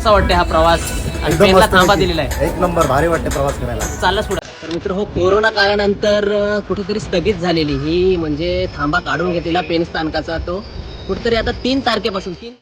कसा वाटते हा प्रवास? आणि एकदम ट्रेनला मस्त थांबा पैकी. दिलेला आहे. एक नंबर भारी वाटते प्रवास करायला. चाललाच पुढे. तर मित्र हो कोरोना काळानंतर अं, कुठेतरी स्थगित झालेली ही म्हणजे थांबा काढून घेतलेला पेन स्थानकाचा तो कुठेतरी आता तीन तारखेपासून तीन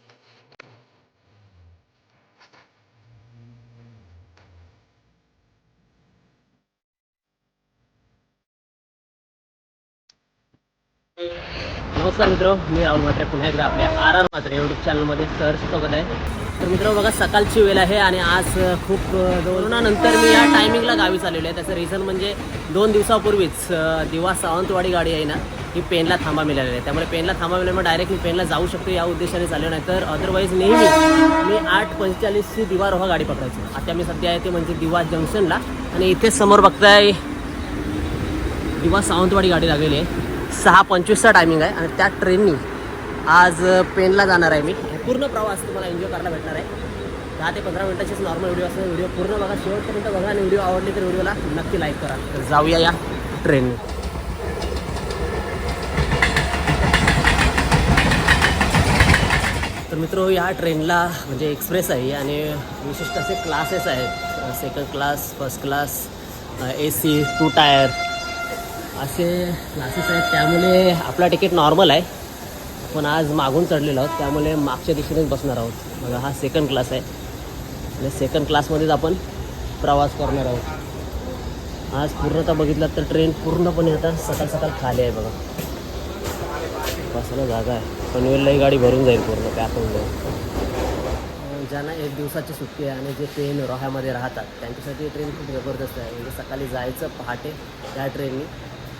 नमस्कार मित्र मी राहुल म्हात्रे पुन्हा एकदा आपल्या आर आर म्हात्रे यूट्यूब चॅनलमध्ये सहर्ष स्वागत आहे. तर मित्र बघा सकाळची वेळ आहे आणि आज खूप कोरोनानंतर मी या टायमिंगला गावी चाललेलो आहे. त्याचं रिझन म्हणजे दोन दिवसापूर्वीच दिवा सावंतवाडी गाडी आहे ना ही पेनला थांबा मिळालेली आहे. त्यामुळे पेनला थांबा मिळाल्यामुळे डायरेक्ट मी पेनला जाऊ शकतो या उद्देशाने चाललो नाही तर अदरवाईज नेहमी मी आठ पंचेचाळीसची दिवा रोहा गाडी पकडायची. आता मी सध्या आहे ते म्हणजे दिवा जंक्शनला आणि इथेच समोर बघताय दिवा सावंतवाडी गाडी लागलेली आहे. सहा पंचवीसचा टायमिंग आहे आणि त्या ट्रेननी आज पेनला जाणार आहे मी. पूर्ण प्रवास तुम्हाला एन्जॉय करायला भेटणार आहे. दहा ते पंधरा मिनिटाचीच नॉर्मल व्हिडिओ असणार व्हिडिओ पूर्ण बघा. शेवटपर्यंत बघा आणि व्हिडिओ आवडली तर व्हिडिओला नक्की लाईक करा. तर जाऊया या ट्रेनने तर मित्र या ट्रेनला म्हणजे एक्सप्रेस आहे आणि विशिष्ट असे क्लासेस आहेत. Second class first class A C two tier असे क्लासेस आहेत. त्यामुळे आपला तिकीट नॉर्मल आहे. पण आज मागून चढलेलो आहोत. त्यामुळे मागच्या दिशेनेच बसणार आहोत. बघा हा सेकंड क्लास आहे. आणि सेकंड क्लासमध्येच आपण प्रवास करणार आहोत. आज पूर्णतः बघितलं तर ट्रेन पूर्णपणे आता सकाळ सकाळ खाली आहे बघा. बसायला जागा आहे. पनवेललाही गाडी भरून जाईल पूर्ण पॅक होऊन जाईल. ज्यांना एक दिवसाची सुट्टी आहे आणि जे ट्रेन रोह्यामध्ये राहतात त्यांच्यासाठी ट्रेन खूप जबरदस्त आहे. म्हणजे सकाळी जायचं पहाटे त्या ट्रेननी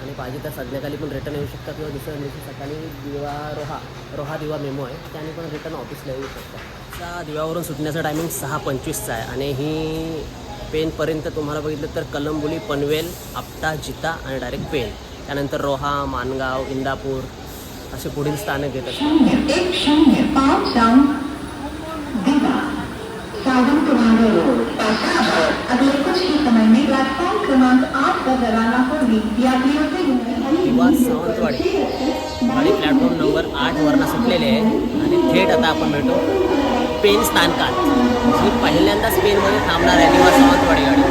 आणि पाहिजे तर संध्याकाळी पण रिटर्न येऊ शकतात किंवा दुसऱ्या दिवशी सकाळी दिवा रोहा रोहा दिवा मेमो आहे त्याने पण रिटर्न ऑफिसला येऊ शकतात. त्या दिव्यावरून सुटण्याचा टायमिंग सहा पंचवीसचा आहे आणि ही पेनपर्यंत तुम्हाला बघितलं तर कलंबोली पनवेल आपटा जिता आणि डायरेक्ट पेन त्यानंतर रोहा मानगाव इंदापूर असे पुढील स्थानक येतात. प्लेटफॉर्म क्रमांक आठ पर रवाना होगी यात्रियों से दिवा सावंतवाडी। गाडी प्लॅटफॉर्म नंबर आठ वरनं सुटलेले आहे. आणि थेट आता आपण भेटू पेन स्थानकात. ही पहिल्यांदाच पेनमध्ये थांबणार आहे दिवा सावंतवाडी गाडी.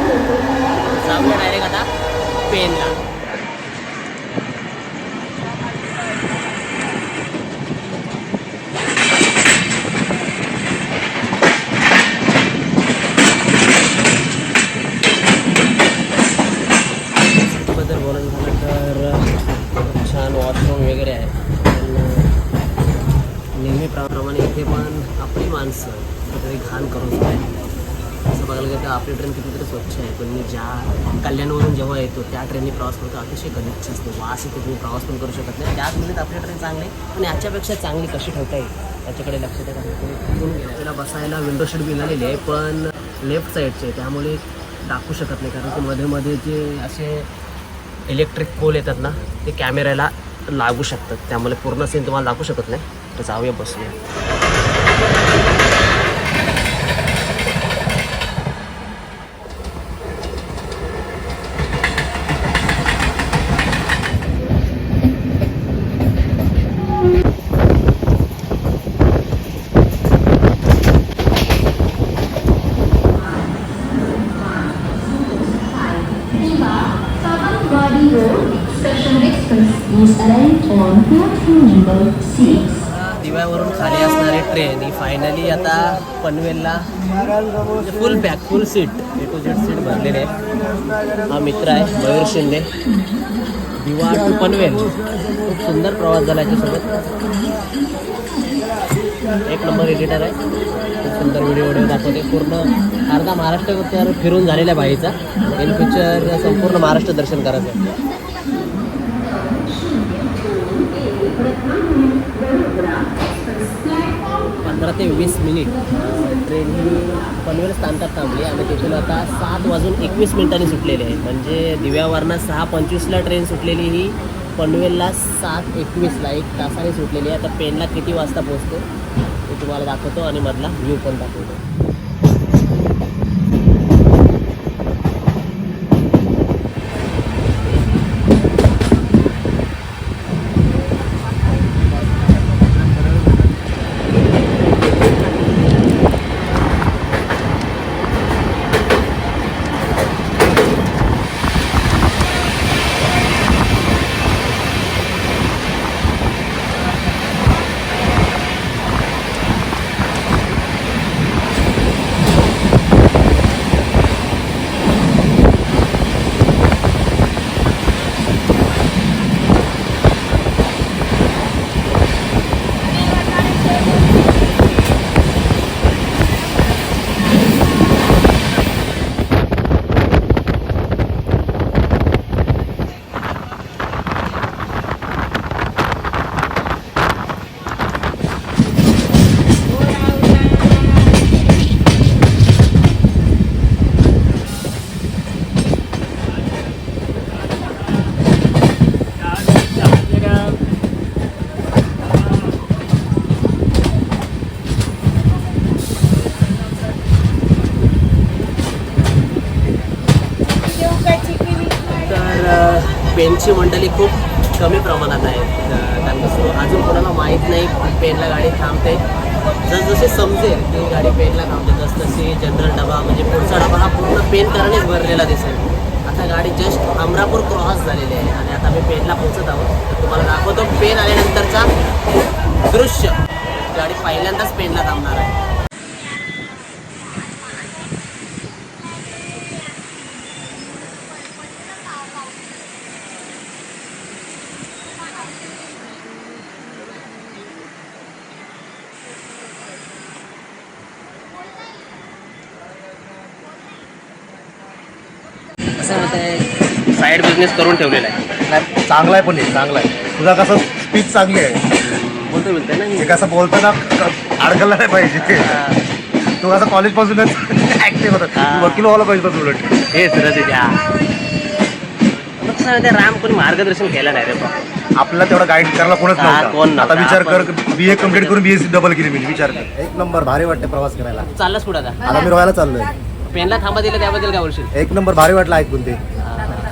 जाऊया डायरेक्ट आता पेनला बद्दल बोलायचं झालं तर खूप छान वॉशरूम वगैरे आहे पण नेहमीप्रमाणे इथे पण आपली माणसं कुठेतरी घाण करून सुद्धा आहे असं बघायला गेलं तर आपली ट्रेन कितीतरी स्वच्छ आहे पण मी ज्या कल्याणवरून जेव्हा येतो त्या ट्रेननी प्रवास करतो. अतिशय गलिच्छ असतो. वास येतो तुम्ही प्रवास पण करू शकत नाही. त्याच मिनिट आपली ट्रेन चांगली आहे पण याच्यापेक्षा चांगली कशी ठेवता येईल? त्याच्याकडे लक्ष द्या कारण त्याला बसायला विंडो शीट मिळालेली आहे पण लेफ्ट साईडचे आहे त्यामुळे दाखवू शकत नाही. कारण की मध्ये मध्ये जे असे इलेक्ट्रिक पोल येतात ना ते कॅमेऱ्याला लागू शकतात. त्यामुळे पूर्ण सीन तुम्हाला दाखवू शकत नाही. तर जाऊया बसूया. दिव्यावरून खाली असणारी ट्रेन ही फायनली आता पनवेलला full pack full seat A to Z seat भरलेले आहे. हा मित्र आहे मयूर शिंदे. दिवा टू पनवेल. खूप सुंदर प्रवास झाला याच्यासोबत. एक नंबर एडिटर आहे. खूप सुंदर व्हिडिओ व्हिडिओ दाखवते. पूर्ण अर्धा महाराष्ट्र तर फिरून झालेल्या बाईचा. इन फ्युचर संपूर्ण महाराष्ट्र दर्शन करायचं आहे. पंधरा ते वीस मिनिट ट्रेन ही पनवेल स्थानकात थांबली आणि तिथून आता सात वाजून एकवीस मिनिटांनी सुटलेली आहे. म्हणजे दिव्यावरनं सहा पंचवीसला ट्रेन सुटलेली ही पनवेलला सात एकवीसला एक तासाने सुटलेली आहे. आता पेनला किती वाजता पोहोचतो ते तुम्हाला दाखवतो आणि मधला व्ह्यू पण दाखवतो. पेनची मंडळी खूप कमी प्रमाणात आहेत अं, कारण कसं अजून कोणाला माहीत नाही पेनला गाडी थांबते. जसजसे समजेल की गाडी पेनला थांबते तसतशी जनरल डबा म्हणजे पुढचा डबा हा पूर्ण पेन करानेच भरलेला दिसेल. आता गाडी जस्ट अमरापूर क्रॉस झालेली आहे आणि आता मी पेनला पोहोचत आहोत. तर तुम्हाला दाखवतो पेन आल्यानंतरचा दृश्य. गाडी पहिल्यांदाच पेनला थांबणार आहे. बिझनेस करून ठेवलेला आहे. नाही चांगला आहे पण हे चांगला आहे तुझा कसं स्पीच चांगली आहे. बोलतो बोलतोय ना हे कसं बोलताना अडकलं नाही पाहिजे. तू कसं कॉलेजपासूनच ऍक्टिव्ह होता. हा. तू वकील व्हायला पाहिजे होतं उलट द्या कसं ते राम कोणी मार्गदर्शन केलं नाही रे बा. आपल्याला तेवढा गाईड करायला कोणच हा, कोण नव्हतं. नव्हतं. आता विचार कर बी ए कंप्लीट करून बीएससी डबल केली मी विचार कर. एक नंबर भारी वाटते प्रवास करायला. चाललास कुठं आता. आता मी रोहायला चाललोय. पेनला थांबा दिलं त्याबद्दल काय बोलशील? एक नंबर भारी वाटला ऐकून ते.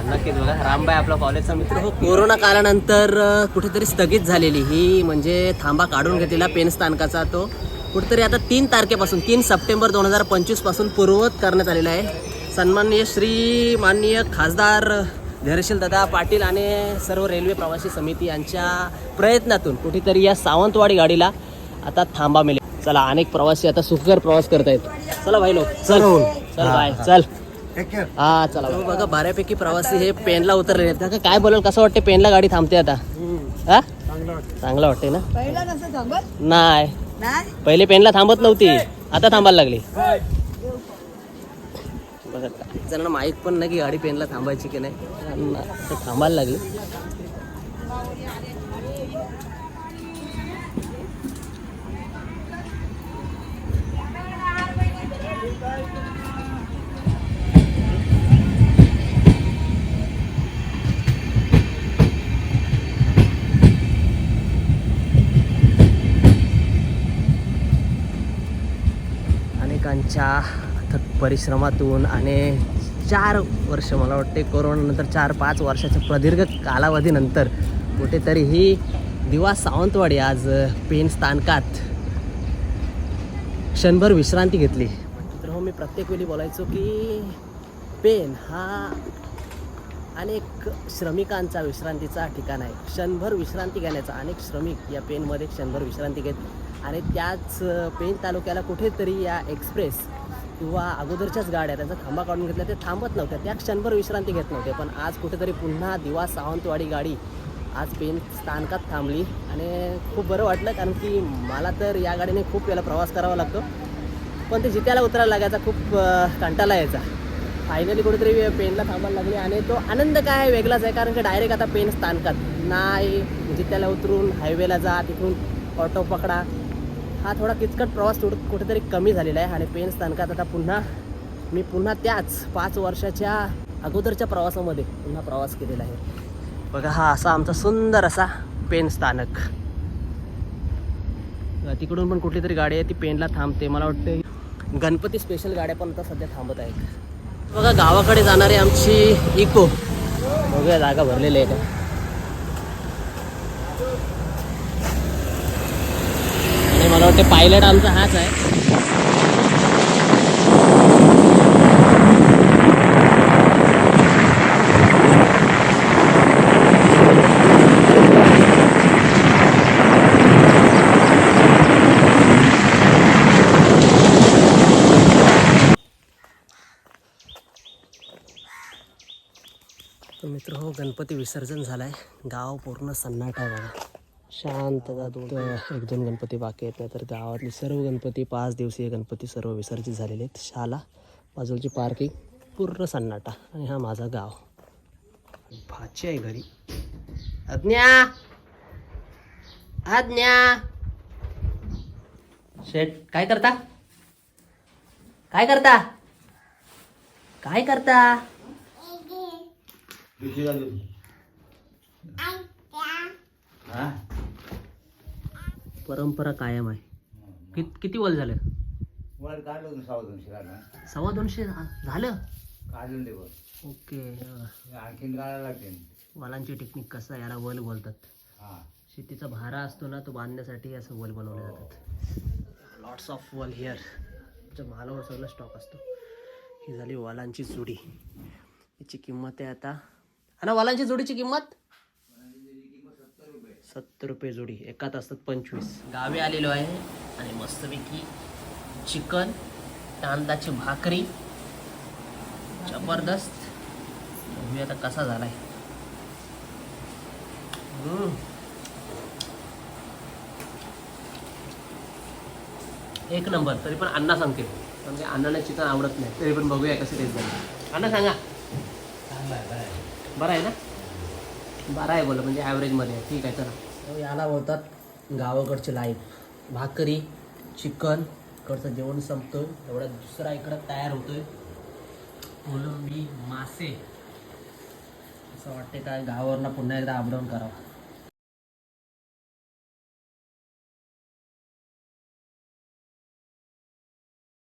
नक्कीच बघा रामबाई आपला कॉलेजचा मित्र हो. कोरोना काळानंतर अ, कुठेतरी स्थगित झालेली ही म्हणजे थांबा काढून घेतलेला पेन स्थानकाचा तो. कुठेतरी आता तीन तारखेपासून तीन सप्टेंबर दोन हजार पंचवीसपासून पूर्ववत करण्यात आलेला आहे. सन्माननीय श्री माननीय खासदार धैर्यशील दादा पाटील आणि सर्व रेल्वे प्रवासी समिती यांच्या प्रयत्नातून कुठेतरी या सावंतवाडी गाडीला आता थांबा मिळेल. चला अनेक प्रवासी आता सुखकर प्रवास करतायत. चला भाई लोक चल. चल बाय चल. हा चला बघा बऱ्यापैकी प्रवासी हे पेनला उतरलेले आहेत. काका काय बोलाल कसं वाटते पेनला गाडी थांबते आता? हा? चांगलं वाटते ना? नाही. नाही? पहिले पेनला थांबत नव्हती. आता थांबायला लागली. बघा जणांना माहीत पण नाही की गाडी पेनला थांबायची की नाही. थांबायला लागली. अनेकांच्या अथक परिश्रमातून आणि चार वर्ष मला वाटते कोरोनानंतर चार पाच वर्षाच्या प्रदीर्घ कालावधीनंतर कुठेतरी ही दिवा सावंतवाडी आज पेन स्थानकात क्षणभर विश्रांती घेतली. तर हो मी प्रत्येक वेळी बोलायचो की पेन हा अनेक श्रमिकांचा विश्रांतीचा ठिकाण आहे. क्षणभर विश्रांती घेण्याचा अनेक श्रमिक या पेनमध्ये क्षणभर विश्रांती घेत आणि त्याच पेन तालुक्याला कुठेतरी या एक्सप्रेस किंवा अगोदरच्याच गाड्या त्यांचा थांबा काढून घेतल्या ते थांबत नव्हत्या. त्या क्षणभर विश्रांती घेत नव्हते. पण आज कुठेतरी पुन्हा दिवा सावंतवाडी गाडी आज पेन स्थानकात थांबली आणि खूप बरं वाटलं कारण की मला तर या गाडीने खूप वेळा प्रवास करावा लागतो. पण ते जित्याला उतरायला लागायचा खूप अ, कंटाळा यायचा. फायनली कुठेतरी पेनला थांबायला लागली आणि तो आनंद काय वेगळाच आहे कारण की डायरेक्ट आता पेन स्थानकात. नाही जित्याला उतरून हायवेला जा तिथून ऑटो पकडा. हा थोडा किचकट प्रवास थोडं कुठेतरी कमी झालेला आहे आणि पेन स्थानकात आता पुन्हा मी पुन्हा त्याच पाच वर्षाच्या अगोदरच्या प्रवासामध्ये पुन्हा प्रवास केलेला आहे. बघा हा असा आमचा सुंदर असा पेन स्थानक. तिकडून पण कुठली तरी गाडी आहे ती पेनला थांबते. मला वाटतं गणपती स्पेशल गाड्या पण आता सध्या थांबत आहेत. बघा गावाकडे जाणारी आमची इको. बघूया जागा भरलेली आहे का? आणि मला वाटते पायलट आमचा हाच आहे. तर मित्र हो गणपती विसर्जन झालाय. गाव पूर्ण सन्नाटा आहे बघा. दोन एक दोन गणपती बाकी आहेत तर गावातले सर्व गणपती पाच दिवसीय गणपती सर्व विसर्जित झालेले आहेत. शाला बाजूची पार्किंग पूर्ण सन्नाटा. आणि हा माझा गाव. भाची आहे घरी. आज्ञा! आज्ञा! शेठ काय करता? काय करता? काय करता? परंपरा कायम आहे. कित किती वल झालं? सव्वा दोनशे झा- झालं? काढून दे बघ ओके. हे आणखीन काढायला लागते. वालांची टेक्निक कसं आहे, याला वल बोलतात. हा. शेतीचा भारा असतो ना तो बांधण्यासाठी असं वल बनवले जातात. लॉट्स ऑफ वल हिअर तुमच्या मालावर सगळं स्टॉक असतो. ही झाली वालांची जोडी. याची किंमत आहे आता आणि वालांची जोडीची किंमत? सत्तर रुपये जोडी एका तासात पंचवीस. गावी आलेलो आहे आणि मस्तपैकी चिकन कांदाची भाकरी जबरदस्त. बघूया आता कसा झालाय. हम्म. एक नंबर तरी पण अण्णा सांगते म्हणजे अण्णाला चिकन आवडत नाही तरी पण बघूया कसं टेस्ट झालं अण्णा सांगा. बरं आहे ना? बरं आहे बोला म्हणजे ॲव्हरेजमध्ये आहे. ठीक आहे चला. तर याला बोलतात गावाकडचे लाईफ भाकरी चिकन इकडचं जेवण संपतो. एवढ्या दुसरा इकडं तयार होतोय. कोलंबी मासे. असं वाटते काय गावावरनं पुन्हा एकदा अपडाऊन करावं.